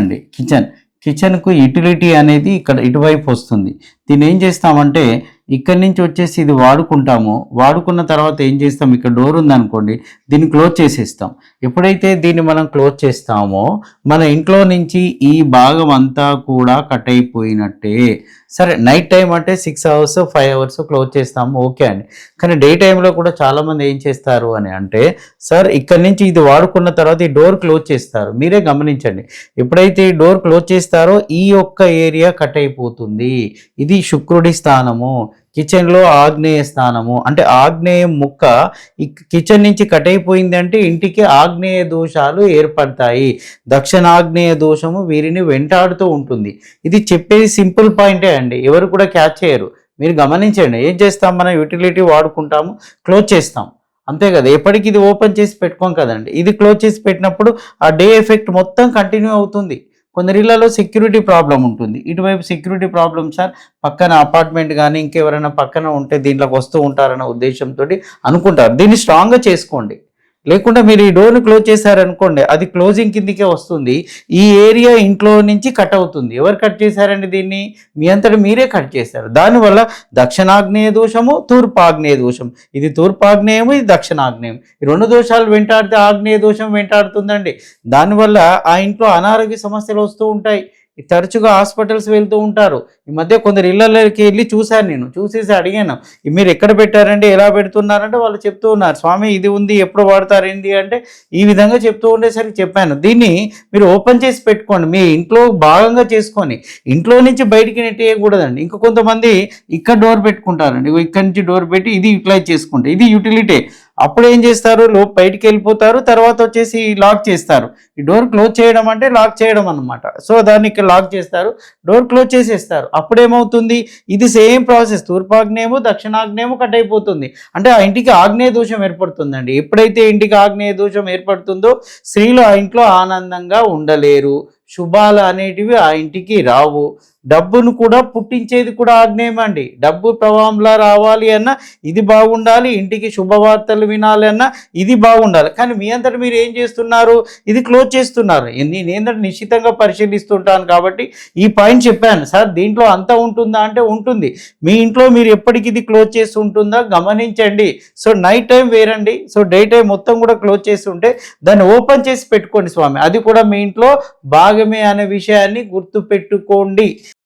అండి. Kitchen. కిచెన్కు utility అనేది ఇక్కడ ఇటువైపు వస్తుంది. దీన్ని ఏం చేస్తామంటే ఇక్కడి నుంచి వచ్చేసి ఇది వాడుకుంటాము. వాడుకున్న తర్వాత ఏం చేస్తాం? ఇక్కడ డోర్ ఉందనుకోండి దీన్ని క్లోజ్ చేసేస్తాం. ఎప్పుడైతే దీన్ని మనం క్లోజ్ చేస్తామో మన ఇంట్లో నుంచి ఈ భాగం అంతా కూడా కట్ అయిపోయినట్టే. సరే నైట్ టైం అంటే six hours five hours close చేస్తాము ఓకే అండి. కానీ డే టైంలో కూడా చాలామంది ఏం చేస్తారు అని అంటే సార్ ఇక్కడ నుంచి ఇది వాడుకున్న తర్వాత ఈ డోర్ క్లోజ్ చేస్తారు. మీరే గమనించండి. ఎప్పుడైతే ఈ డోర్ క్లోజ్ చేస్తారో ఈ ఒక్క ఏరియా కట్ అయిపోతుంది. ఇది శుక్రుడి స్థానము. కిచెన్లో ఆగ్నేయ స్థానము అంటే ఆగ్నేయ ముక్క కిచెన్ నుంచి కట్ అయిపోయింది అంటే ఇంటికి ఆగ్నేయ దోషాలు ఏర్పడతాయి. దక్షిణాగ్నేయ దోషము వీరిని వెంటాడుతూ ఉంటుంది. ఇది చెప్పేది సింపుల్ పాయింటే అండి. ఎవరు కూడా క్యాచ్ చేయరు. మీరు గమనించండి. ఏం చేస్తాం? మనం యూటిలిటీ వాడుకుంటాము క్లోజ్ చేస్తాం. అంతే కదా? ఎప్పటికి ఇది ఓపెన్ చేసి పెట్టుకోం కదండి. ఇది క్లోజ్ చేసి పెట్టినప్పుడు ఆ డే ఎఫెక్ట్ మొత్తం కంటిన్యూ అవుతుంది. కొందరిళ్ళలో సెక్యూరిటీ ప్రాబ్లం ఉంటుంది. ఇటువైపు సెక్యూరిటీ ప్రాబ్లం సార్ పక్కన అపార్ట్మెంట్ కానీ ఇంకెవరైనా పక్కన ఉంటే దీంట్లోకి వస్తూ ఉంటారన్న ఉద్దేశంతో అనుకుంటారు. దీన్ని స్ట్రాంగ్గా చేసుకోండి. లేకుండా మీరు ఈ డోర్ని క్లోజ్ చేశారనుకోండి అది క్లోజింగ్ కిందికే వస్తుంది. ఈ ఏరియా ఇంట్లో నుంచి కట్ అవుతుంది. ఎవరు కట్ చేశారండి దీన్ని? మీ అంతటి మీరే కట్ చేశారు. దానివల్ల దక్షిణాగ్నేయ దోషము తూర్పాగ్నేయ దోషం. ఇది తూర్పాగ్నేయము ఇది దక్షిణాగ్నేయం. ఈ రెండు దోషాలు వెంటాడితే ఆగ్నేయ దోషం వెంటాడుతుందండి. దానివల్ల ఆ ఇంట్లో అనారోగ్య సమస్యలు వస్తూ ఉంటాయి. తరచుగా హాస్పిటల్స్ వెళ్తూ ఉంటారు. ఈ మధ్య కొందరు ఇళ్ళకి వెళ్ళి చూశాను నేను. చూసేసి అడిగాను మీరు ఎక్కడ పెట్టారండి? ఎలా పెడుతున్నారంటే వాళ్ళు చెప్తూ ఉన్నారు. స్వామి ఇది ఉంది ఎప్పుడు వాడతారు? ఏంటి అంటే ఈ విధంగా చెప్తూ ఉండేసరికి చెప్పాను. దీన్ని మీరు ఓపెన్ చేసి పెట్టుకోండి. మీ ఇంట్లో భాగంగా చేసుకొని ఇంట్లో నుంచి బయటికి నెట్టేయకూడదండి. ఇంకా కొంతమంది ఇక్కడ డోర్ పెట్టుకుంటారండి. ఇక్కడ నుంచి డోర్ పెట్టి ఇది యూటిలైజ్ చేసుకుంటారు ఇది యూటిలిటీ. అప్పుడు ఏం చేస్తారు? లో బయటికి వెళ్ళిపోతారు తర్వాత వచ్చేసి లాక్ చేస్తారు. ఈ డోర్ క్లోజ్ చేయడం అంటే లాక్ చేయడం అనమాట సో దాన్ని ఇక్కడ లాక్ చేస్తారు డోర్ క్లోజ్ చేసేస్తారు. అప్పుడేమవుతుంది? ఇది సేమ్ ప్రాసెస్. తూర్పాగ్నేయము దక్షిణాగ్నేయము కట్ అయిపోతుంది. అంటే ఆ ఇంటికి ఆగ్నేయ దోషం ఏర్పడుతుందండి. ఎప్పుడైతే ఇంటికి ఆగ్నేయ దోషం ఏర్పడుతుందో స్త్రీలు ఆ ఇంట్లో ఆనందంగా ఉండలేరు. శుభాలు అనేటివి ఆ ఇంటికి రావు. డబ్బును కూడా పుట్టించేది కూడా ఆగ్నేయం అండి. డబ్బు ప్రవాహంలా రావాలి అన్నా ఇది బాగుండాలి ఇంటికి శుభవార్తలు వినాలి అన్నా ఇది బాగుండాలి. కానీ మీ అంతటి మీరు ఏం చేస్తున్నారు? ఇది క్లోజ్ చేస్తున్నారు. నేను ఏంటంటే నిశ్చితంగా పరిశీలిస్తుంటాను కాబట్టి ఈ పాయింట్ చెప్పాను. సార్ దీంట్లో అంతా ఉంటుందా అంటే ఉంటుంది. మీ ఇంట్లో మీరు ఎప్పటికి ఇది క్లోజ్ చేసి ఉంటుందా? గమనించండి. సో నైట్ టైం వేరండి. సో డే టైం మొత్తం కూడా క్లోజ్ చేసి ఉంటే దాన్ని ఓపెన్ చేసి పెట్టుకోండి స్వామి. అది కూడా మీ ఇంట్లో బాగా భాగమే అనే విషయాన్ని గుర్తు పెట్టుకోండి